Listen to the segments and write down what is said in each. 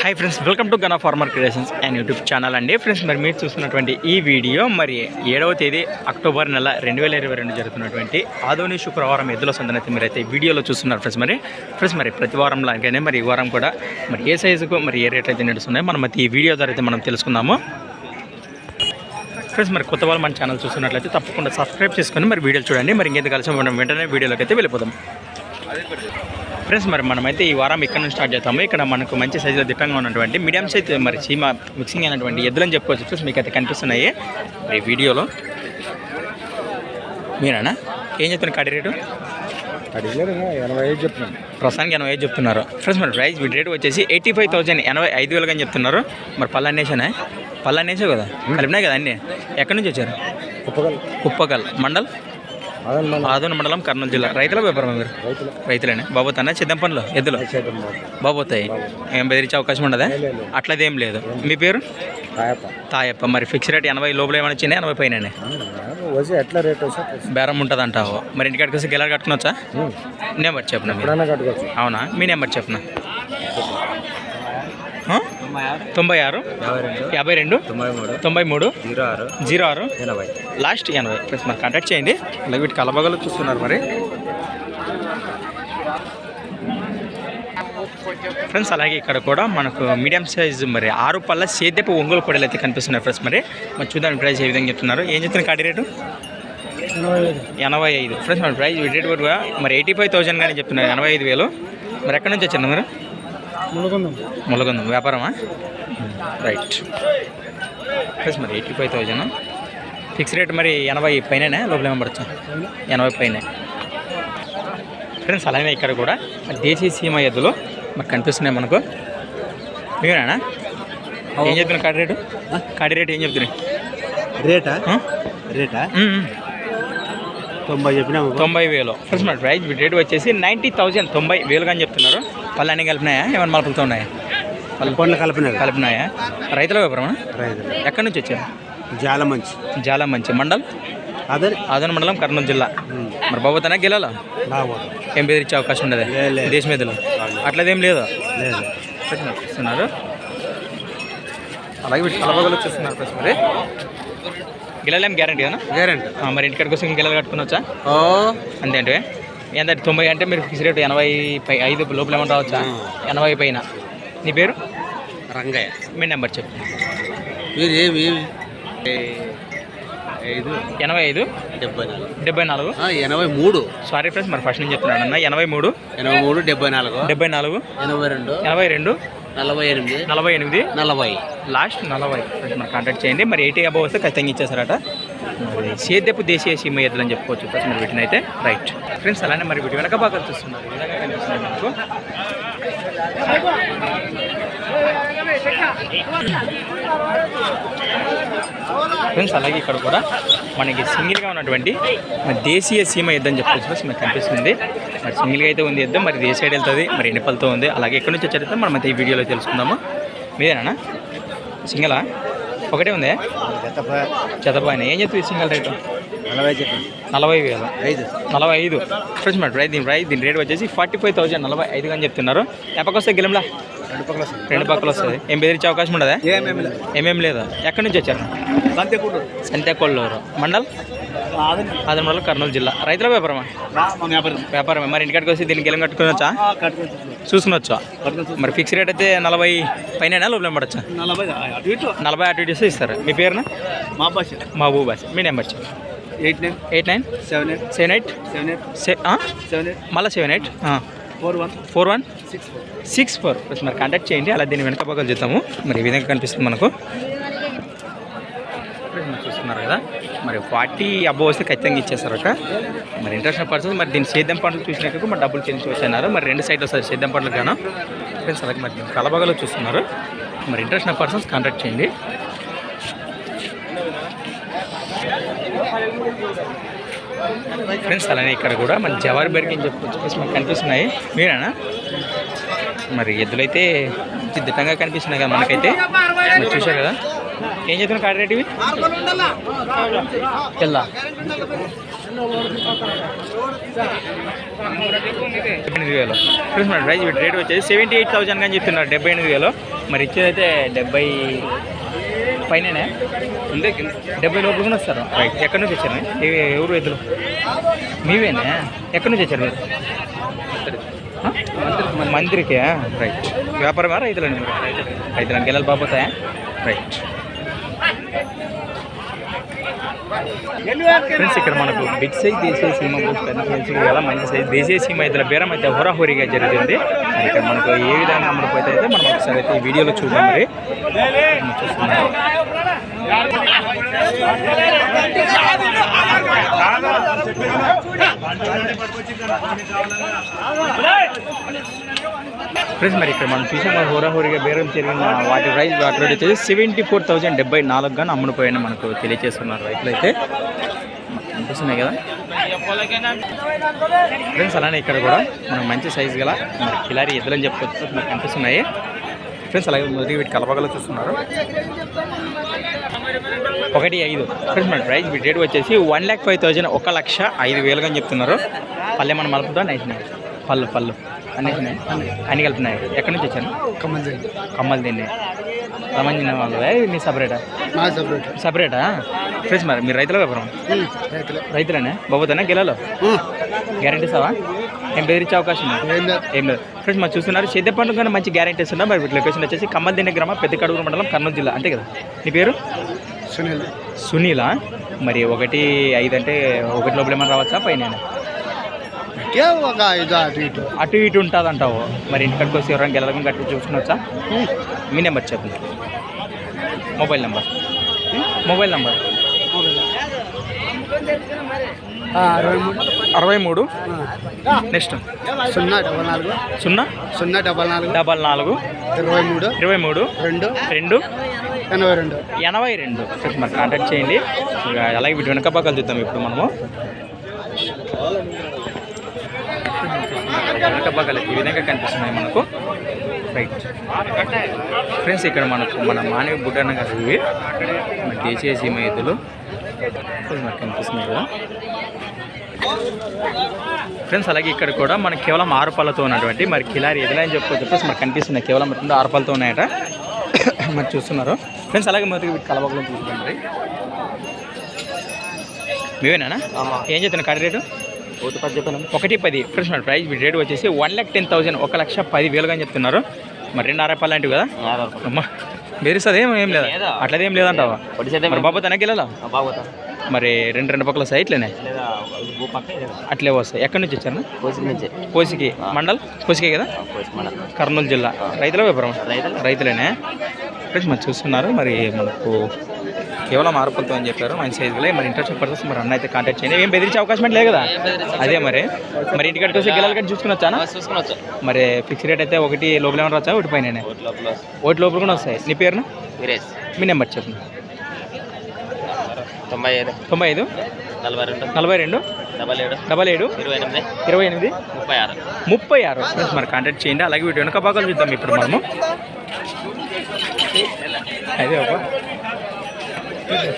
Hi friends welcome to Gana farmer creations and YouTube channel అండి. Friends మరి మీరు చూస్తున్నటువంటి ఈ వీడియో మరి ఏడవ తేదీ అక్టోబర్ నెల రెండు వేల ఇరవై రెండు జరుగుతున్నటువంటి ఆదోని శుక్రవారం ఎద్దుల సందనైతే మీరైతే అయితే వీడియోలో చూస్తున్నారు ఫ్రెండ్స్ మరి ఫ్రెండ్స్ మరి ప్రతి వారం లాగానే మరి ఈ వారం కూడా మరి ఏ సైజుకు మరి ఏ రేట్ అయితే నడుస్తున్నాయి మనం అయితే ఈ వీడియో ద్వారా అయితే మనం తెలుసుకుందాము. ఫ్రెండ్స్ మరి కొత్త వాళ్ళు మన ఛానల్ చూస్తున్నట్లయితే తప్పకుండా సబ్స్క్రైబ్ చేసుకొని మరి వీడియోలు చూడండి. మరి ఇంకేంత కలిసి మనం వెంటనే వీడియోలోకి అయితే వెళ్ళిపోదాం. ఫ్రెండ్స్ మరి మనమైతే ఈ వారం ఇక్కడ నుంచి స్టార్ట్ చేస్తాము ఇక్కడ మనకు మంచి సైజులో దిట్టంగా ఉన్నటువంటి మీడియం సైజ్ మరి చీమ మిక్సింగ్ అయినటువంటి ఎద్దులని చెప్పుకోవచ్చు ఫ్రెండ్స్ మీకు అయితే కనిపిస్తున్నాయి. మరి ఈ వీడియోలో మీరేనా? ఏం చెప్తున్నారు కడి రేటు? ప్రస్తుతానికి ఎనభై ఐదు చెప్తున్నారు. ఫ్రెండ్స్ మరి ప్రైస్ వీటి రేట్ వచ్చేసి ఎయిటీ ఫైవ్ థౌసండ్ ఎనభై ఐదు వేలుగా అని చెప్తున్నారు. మరి పల్లన్నేసేనా పల్లన్నేసే కదా? కలిపినాయి కదా అన్నీ? ఎక్కడి నుంచి వచ్చారు? కుప్పగల్. కుప్పకల్ మండల్? ఆదోని మండలం. కర్నూలు జిల్లా. రైతుల వ్యాపారం మీరు? రైతులు. రైతులేనే? బాబోతానా చిద్దం పనులు? ఎద్దులు? బాబోతాయి ఏం బెదిరించే అవకాశం ఉండదా? లేదు. అట్లదేం లేదు. మీ పేరు? తాయప్ప. మరి ఫిక్స్ రేట్ ఎనభై లోపల ఏమైనా వచ్చినాయి? ఎనభై పైన ఎట్లా రేట్ బేరం ఉంటుంది అంటావు మరి ఇంటికాడికి వస్తే గెలర్ కట్టుకోవచ్చా నెంబర్ చెప్పిన అవునా? మీ నెంబర్ చెప్పిన? తొంభై ఆరు? యాభై రెండు? తొంభై మూడు? జీరో ఆరు? ఎనభై. లాస్ట్ ఎనభై. ప్లస్ మరి కాంటాక్ట్ చేయండి. అలాగే వీటి కలబగలు చూస్తున్నారు మరి. ఫ్రెండ్స్ అలాగే ఇక్కడ కూడా మనకు మీడియం సైజ్ మరి ఆరు పళ్ళ సేద్యపు ఒంగోలు పొడలు అయితే కనిపిస్తున్నాయి ఫ్రెండ్స్ మరి. మరి చూద్దాం ప్రైస్ ఏ విధంగా చెప్తున్నారు. ఏం చెప్తున్నారు కాడి రేటు? ఎనభై ఐదు. ఫ్రెండ్స్ మరి ప్రైస్ రేట్ కూడా మరి ఎయిటీ ఫైవ్ థౌసండ్ కానీ చెప్తున్నారు. ఎనభై ఐదు వేలు. మరి ఎక్కడి నుంచి వచ్చారు మీరు? ములగొందం. వ్యాపారమా? రైట్. ప్లస్ మరి eighty five thousand fix rate మరి ఎనభై పైన లోపల ఏమో పడచ్చా? ఎనభై పైన. ఫ్రెండ్స్ అలాగే ఇక్కడ కూడా మరి దేశీయ సీమ ఎద్దులు మరి కనిపిస్తున్నాయి మనకు. మీరేనా? ఏం చెప్తున్నావు కాడి రేటు? కాడి రేటు ఏం చెప్తున్నాయి రేటా? రేటా. తొంభై చెప్పినాము తొంభై వేలు. ఫ్రెండ్స్ మరి ప్రైస్ రేట్ వచ్చేసి నైంటీ థౌజండ్ తొంభై వేలుగా అని చెప్తున్నారు. పళ్ళు అన్నీ కలిపినాయా? ఏమైనా మలుపులతో ఉన్నాయా? పండ్లు కలిపినారు కలిపినాయా? రైతుల వ్యాపారమా? రైతులు. ఎక్కడి నుంచి వచ్చారు? జాల మంచి చాలా మంచి మండల్? అదే. ఆదోని మండలం కర్నూలు జిల్లా. మరి బాబోతనా గెలాలా? ఏం బెదిరించే అవకాశం ఉండదు. దేశ మీదలో? అట్లదేం లేదు? లేదు. చూస్తున్నారు అలాగే కలబగలు చూస్తున్నారు ప్రశ్న మరి. గిలాలేం గ్యారంటీ కదా గ్యారెంటీ మరి ఇంటికాడికి వచ్చి గిలాలు కట్టుకునొచ్చా ఓ. అంతే అంటే ఏంటంటే తొంభై అంటే మీరు ఫిక్స్ రేట్ ఎనభై పై ఐదు లోపల ఏమన్నా రావచ్చా? ఎనభై పైన. నీ పేరు? రంగయ్య. మీ నెంబర్ చెప్పు. మీరు ఏమి ఐదు. ఎనభై ఐదు? డెబ్బై నాలుగు. డెబ్బై నాలుగు? ఎనభై మూడు. సారీ ఫ్రెండ్స్ మరి ఫస్ట్ నుంచి చెప్తున్నాను అన్న. ఎనభై మూడు? ఎనభై మూడు డెబ్బై నాలుగు. డెబ్బై నాలుగు? ఎనభై రెండు. ఎనభై రెండు? నలభై ఎనిమిది. నలభై ఎనిమిది? నలభై. లాస్ట్ నలభై. ఫ్రెండ్స్ మరి కాంటాక్ట్ చేయండి. మరి ఎయిటీ అబౌవ్ వస్తే ఖచ్చితంగా ఇచ్చేసారట సేద్యపు దేశీయ సీమ ఎద్దులు అని చెప్పుకోవచ్చు ఫస్ట్ మరి వీటిని అయితే. రైట్ ఫ్రెండ్స్ అలానే మరి వీటి వెనక బాగా చూస్తున్నారు కనిపిస్తుంది మనకు ఫ్రెండ్స్ అలాగే ఇక్కడ కూడా మనకి సింగిల్గా ఉన్నటువంటి మరి దేశీయ సీమ యుద్ధం అని చెప్పొచ్చు ఫ్రెండ్స్ కనిపిస్తుంది. మరి సింగిల్గా అయితే ఉంది యుద్ధం మరి ఏ సైడ్ వెళ్తుంది మరి ఎన్ని పళ్ళతో ఉంది. అలాగే ఎక్కడి నుంచి వచ్చారైతే మనం అయితే ఈ వీడియోలో తెలుసుకుందాము. మీదేనా సింగిలా? ఒకటే ఉంది? చెత్తపాయన ఏం చెప్తుంది సింగిల్ రేటు? నలభై నలభై వేలు. ఐదు. నలభై ఐదు. ఫ్రెండ్స్ మరి ప్రైస్ దీని ప్రైస్ దీని రేట్ వచ్చేసి ఫార్టీ ఫైవ్ థౌసండ్ నలభై ఐదు అని చెప్తున్నారు. ఎప్పకి వస్తే గిలంలా రెండు పక్కల రెండు పక్కలు వస్తుంది ఏం బెదిరించే అవకాశం ఉండదా? ఏమేమి ఏమేం లేదు. ఎక్కడి నుంచి వచ్చారు? సంతేకొల్లూరు మండల్? ఆదర మండలం కర్నూలు జిల్లా. రైతుల వ్యాపారమా? వ్యాపారం వ్యాపారమే. మరి ఇంటికాడికి వస్తే దీనికి గెలం కట్టుకోవచ్చా చూసుకునొచ్చా? మరి ఫిక్స్ రేట్ అయితే నలభై పైన లోపల పడచ్చా? నలభై అటు ఇటు. ఇస్తారు. మీ పేరున? మా భాష మా బాస్ మీ number eight nine. Eight nine? Seven eight. Seven eight? Seven eight. Seven eight. మళ్ళీ seven eight? Four one. Four one? Six four. Six four. మరి కాంటాక్ట్ చేయండి. అలా దీని వెనక పక్కన చూద్దాము. మరి ఈ విధంగా కనిపిస్తుంది మనకు మీరు చూస్తున్నారు కదా మరి ఫార్టీ అబ్బో వస్తే ఖచ్చితంగా ఇచ్చేస్తారు మరి ఇంటర్నేషనల్ పర్సన్స్ మరి దీని సేద్యం పంటలు చూసినాక మరి డబ్బులు చెల్లించవచ్చు అన్నారు మరి రెండు సైడ్లు వస్తారు సేద్యం పంటలు కానీ ఫ్రెండ్స్ అలాగే మరి దీన్ని కలబగలో చూస్తున్నారు. మరి ఇంటర్నేషనల్ పర్సన్స్ కాంటాక్ట్ చేయండి. ఫ్రెండ్స్ అలానే ఇక్కడ కూడా మన జవారి బెర్గ్ అని చెప్పేసి మనకు కనిపిస్తున్నాయి. మీరేనా? మరి ఎద్దులైతే మంచి దిట్టంగా కనిపిస్తున్నాయి కదా మనకైతే. చూశారు కదా? ఏం చెప్తున్నా కాడి రేటు ఇవి తెల్లా ఎనిమిది వేలు. చూస్తున్నారు ప్రైస్ వీటి రేట్ వచ్చేసి సెవెంటీ ఎయిట్ థౌసండ్ అని చెప్తున్నారు డెబ్బై ఎనిమిది వేలు. మరి ఇచ్చేదైతే డెబ్బై పైననే? ఉందే డెబ్బై లోపల కూడా వస్తారు. రైట్ ఎక్కడి నుంచి వచ్చారు? ఏ- ఎవరు ఎద్దులు? మీవేనా? ఎక్కడి నుంచి వచ్చారు మీరు? ఆ? మందిరికే రైట్ వ్యాపారమా రైతులండి మీరు? రైతులను గెలలు బాబోతాయా రైట్ ఫ్రెండ్స్ ఇక్కడ మనకు బిగ్ సైజ్ దేశీయ సీమ కనిపించింది కదా మంచి సైజ్ దేశీయ సీమ ఇద్దరు బేరం అయితే హోరాహోరీగా జరుగుతుంది. ఇక్కడ మనకు ఏ విధంగా అమ్ముడుపోతే అయితే మనం ఒకసారి అయితే ఈ వీడియోలో చూద్దాం మరి. చూస్తున్నాం. ఫ్రెండ్స్ మరి ఇక్కడ మనం చూసాం హోరాహోరీగా బేరం జరిగిన వాటి ప్రైస్ వాటి రేట్ వచ్చేసి సెవెంటీ ఫోర్ థౌజండ్ డెబ్బై నాలుగు గాను అమ్ముడుపోయాయని మనకు తెలియజేస్తున్నారు రైతులైతే కనిపిస్తున్నాయి కదా? ఫ్రెండ్స్ అలానే ఇక్కడ కూడా మనకు మంచి సైజు గల మరి కిలారి ఎద్దులని చెప్పుకోవచ్చు మనకు కనిపిస్తున్నాయి ఫ్రెండ్స్ అలాగే మొదటి వీటి కలపగల చూస్తున్నారు. ఒకటి ఐదు. ఫ్రెండ్స్ మన ప్రైస్ రేట్ వచ్చేసి వన్ ల్యాక్ ఫైవ్ థౌజండ్ ఒక లక్ష ఐదు వేలుగా అని చెప్తున్నారు. పల్లె మనం మలుపుతా? నైసినాయి పళ్ళు పళ్ళు. అన్నీ అన్ని కలిపినాయి ఎక్కడి నుంచి వచ్చాను కమ్మలు తిన్నాయి సంబంధించిన వాళ్ళు మీ సపరేటా మా సపరేట్ సపరేటా ఫ్రెండ్స్ మరి. మీరు రైతుల వ్యాపారం? రైతులే. రైతులేనా? బాబోతానా గెలాలో? గ్యారంటీ ఇస్తావా ఏం బెదిరించే అవకాశం ఏం లేదు. ఫ్రెండ్స్ మనం చూస్తున్నారు. చేద్ద పండుగ కానీ మంచి గ్యారంటీస్ ఉన్నాయి. మరి లొకేషన్ వచ్చేసి కమ్మల్ దిన్న గ్రామ పెద్ద కడుగు మండలం కర్నూలు జిల్లా. అంతే కదా? నీ పేరు? సునీల్. సునీలా? మరి ఒకటి ఐదు అంటే ఒకటి లోపల ఏమైనా రావచ్చా పైన ఒక ఐదు అటు ఇటు. అటు ఇటు ఉంటుంది అంటావు మరి ఇంటికి వచ్చి ఎవరైనా గెలడం గట్టి చూసుకునొచ్చా? మీ నెంబర్ చెప్పండి మొబైల్ నెంబర్. Mobile number. అరవై మూడు. అరవై మూడు. నెక్స్ట్. సున్నా డబల్ నాలుగు. సున్నా? సున్నా డబల్ నాలుగు. డబల్ నాలుగు. ఇరవై మూడు. ఇరవై మూడు. రెండు. రెండు. ఎనభై రెండు. ఎనభై రెండు. ఫ్రెండ్స్ మరి కాంటాక్ట్ చేయండి. ఇక అలాగే వీటి వెనక పక్కలు చూద్దాం ఇప్పుడు మనము. వెనక ఈ విధంగా కనిపిస్తున్నాయి మనకు. రైట్ ఫ్రెండ్స్ ఇక్కడ మనకు మన మానవ బుడ్డన్న గారు ఇవి. మన దేశీయ సీమ ఎద్దులు. ఫ్రెండ్స్ మనకు కనిపిస్తున్నాయి కదా. ఫ్రెండ్స్ అలాగే ఇక్కడ కూడా మనకి కేవలం ఆరు పళ్ళతో ఉన్నటువంటి మరి కిలారి ఎదిలా అని చెప్పి చెప్పేసి మనకు కనిపిస్తున్నాయి కేవలం రెండు ఆరు పళ్ళతో ఉన్నాయట. మరి చూస్తున్నారు. ఫ్రెండ్స్ అలాగే మొదటి వీటి చూస్తున్నాం మరి. మీవేనా ఏం చెప్తున్నా కడి రేటు? ఒకటి పది ఫ్రెండ్స్ మన ప్రైస్ వీటి రేటు వచ్చేసి వన్ ల్యాక్ టెన్ థౌసండ్ ఒక లక్ష పది వేలుగా అని చెప్తున్నారు. మరి రెండు అరవై లాంటివి కదా? అమ్మా బెదిరిస్తుంది ఏం ఏం లేదా? అట్లదేం లేదంటావా? మరి బాబా తనకి వెళ్ళాలా? మరి రెండు రెండు పక్కల సైట్లేనే అట్లే వస్తాయి. ఎక్కడి నుంచి వచ్చారు? కోసికి మండల్? కోసికే కదా? కర్నూలు జిల్లా. రైతుల వ్యాపారం? రైతులేనే? ఫ్రెండ్స్ మరి చూస్తున్నారు మరి మనకు కేవలం ఆరుపలతో అని చెప్పారు మంచి సైజులే మరి ఇంట్రెస్ట్ పర్సన్స్ మరి అన్న అయితే కాంటాక్ట్ చేయండి. ఏం బెదిరించే అవకాశం లేదు కదా? అదే మరి. మరి ఇంటికాడికి వస్తే గిలాలు కట్టి చూసుకుని చూసుకోవచ్చు మరి ఫిక్స్ రేట్ అయితే ఒకటి లోపల ఏమైనా వచ్చా ఒకటి పైన ఒకటి లోపల కూడా వస్తాయి. నీ పేరున? మీ నెంబర్ చెప్పండి తొంభై ఐదు. తొంభై ఐదు? నలభై రెండు. నలభై రెండు? డబల్ ఏడు. డబల్ ఏడు? ఇరవై ఎనిమిది. ఇరవై ఎనిమిది? ముప్పై ఆరు. ముప్పై ఆరు. ఫ్రెండ్స్ మరి కాంటాక్ట్ చేయండి. అలాగే వీటి వెనక భాగాలు చూద్దాం ఇప్పుడు మనము. అదే ఒక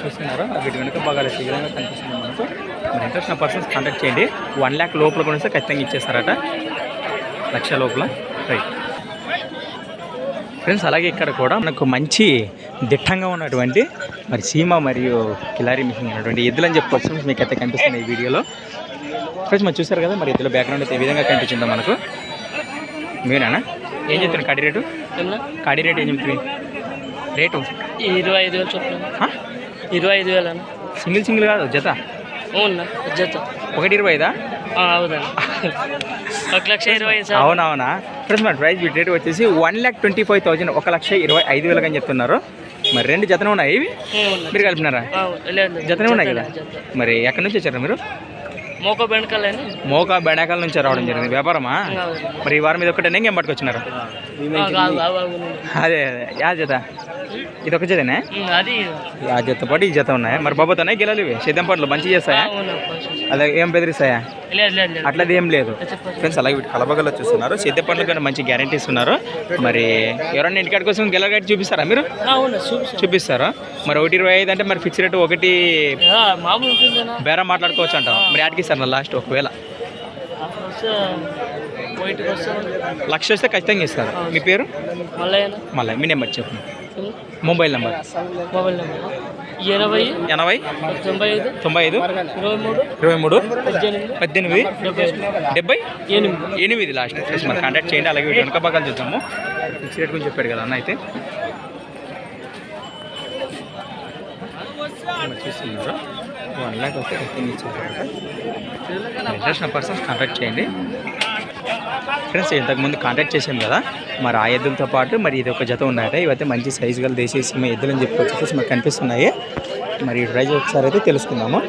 చూస్తున్నారా? వీటి వెనక భాగాలు ఈ విధంగా కనిపిస్తుంది మనకు. మరి ఇంట్రెస్ట్ ఉన్న పర్సన్స్ కాంటాక్ట్ చేయండి. వన్ ల్యాక్ లోపల కూడా ఖచ్చితంగా ఇచ్చేస్తారట. లక్ష లోపల. రైట్. ఫ్రెండ్స్ అలాగే ఇక్కడ కూడా మనకు మంచి దిట్టంగా ఉన్నటువంటి మరి సీమ మరియు కిలారి మిషన్ అనేటువంటి ఎద్దులని చెప్పుకోవచ్చు మీకు అయితే కనిపిస్తుంది ఈ వీడియోలో. ఫ్రెండ్స్ మరి చూసారు కదా మరి ఎద్దుల బ్యాక్గ్రౌండ్ అయితే ఏ విధంగా కనిపించిందో మనకు. మీరేనా? ఏం చెప్తున్నారు కాడి రేటు? కాడి రేటు ఏం చెప్తుంది రేటు? ఇరవై ఐదు వేలు చొప్పున? ఇరవై ఐదు వేలు అన్న. సింగిల్ సింగిల్ కాదు జత? అవునా? జత. ఒకటి ఇరవై ఐదా? ఒక లక్ష ఇరవై అవునవునా? ఫ్రెండ్స్ మరి ప్రైస్ రేట్ వచ్చేసి one lakh twenty five thousand ఒక లక్ష ఇరవై ఐదు వేలుగా అని చెప్తున్నారు. మరి రెండు జతనే ఉన్నాయి ఇవి. మీరు కలిపినారా? జతనే ఉన్నాయి కదా. మరి ఎక్కడి నుంచి వచ్చారు మీరు? మోకో బెండకాలని మోకా బెండాకాల నుంచి రావడం జరిగింది. వ్యాపారమా. మరి ఈ వారం మీద ఒకటే ఇంకేం పట్టుకొచ్చినారు. అదే అదే. యా జత ఇది ఒక జతనే? అది ఆ జత పాటు ఈ జత ఉన్నాయి? మరి బాబోతోనే గెలాలి ఇవి. సిద్ధం పట్లు మంచి చేస్తాయా? అదే ఏం బెదిరిస్తాయా? అట్లది ఏం లేదు. ఫ్రెండ్స్ అలాగే వీటి కలబగల్లో చూస్తున్నారు సిద్ధ పండ్లు కానీ మంచి గ్యారంటీస్ ఉన్నారు. మరి ఎవరైనా ఇంటికాడ కోసం గెల గట్టి చూపిస్తారా మీరు? చూపిస్తారా? మరి ఒకటి ఇరవై ఐదు అంటే మరి ఫిక్స్ రేట్ ఒకటి బేరా మాట్లాడుకోవచ్చు అంటాం మరి యాడ్కి ఇస్తారు లాస్ట్ ఒకవేళ? లక్ష వస్తే ఖచ్చితంగా ఇస్తారు. మీ పేరు? మళ్ళీ మళ్ళీ మీ నెంబర్ చెప్పండి. Mobile number. Mobile number. ఎనభై ఎనభై. తొంభై ఐదు. తొంభై ఐదు. ఇరవై మూడు. ఇరవై మూడు. పద్దెనిమిది. డెబ్బై ఎనిమిది. ఎనిమిది లాస్ట్ మరి కాంటాక్ట్ చేయండి అలాగే వెనక భాగాలు చూద్దాము. ఫిక్స్ రేట్ గురించి చెప్పాడు కదా అన్న అయితే. చూస్తున్నారు? వన్ ల్యాక్ వస్తే ఇంట్రెస్ట్ ఉన్న పర్సన్స్ కాంటాక్ట్ చేయండి. ఫ్రెండ్స్ ఇంతకుముందు కాంటాక్ట్ చేసాం కదా? మరి ఆ ఎద్దులతో పాటు మరి ఇది ఒక జత ఉన్నాయట. ఇవైతే మంచి సైజు గల దేశీయ సీమ ఎద్దులు అని చెప్పుకోవచ్చు మాకు కనిపిస్తున్నాయి. మరి ఈ ప్రైజ్ ఒకసారి అయితే తెలుసుకుందాము.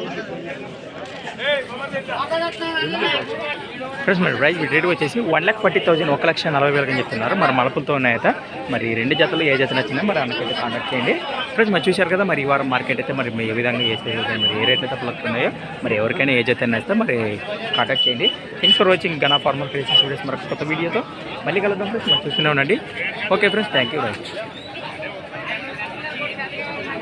ఫ్రెండ్స్ మరి ప్రైస్ రేట్ వచ్చేసి వన్ ల్యాక్ ఫార్టీ థౌసండ్ ఒక లక్ష నలభై వేలకి చెప్తున్నారు. మరి మలపులతో ఉన్నాయట. మరి రెండు జతలు ఏ జత నచ్చినా మరి అన్నకైతే కాంటాక్ట్ చేయండి. ఫ్రెండ్స్ మరి చూశారు కదా మరి ఈ వారం మార్కెట్ అయితే మరి ఏ విధంగా ఏ మరి ఏ రేట్లు అయితే ఉన్నాయో మరి ఎవరికైనా ఏ జత నచ్చితే మరి కాంటాక్ట్ చేయండి. Thanks for watching Gana formal creations videos మరొక కొత్త వీడియోతో మళ్ళీ కలుద్దాం ఫ్రెండ్స్ మరి చూస్తూనే ఉండండి. Okay friends thank you right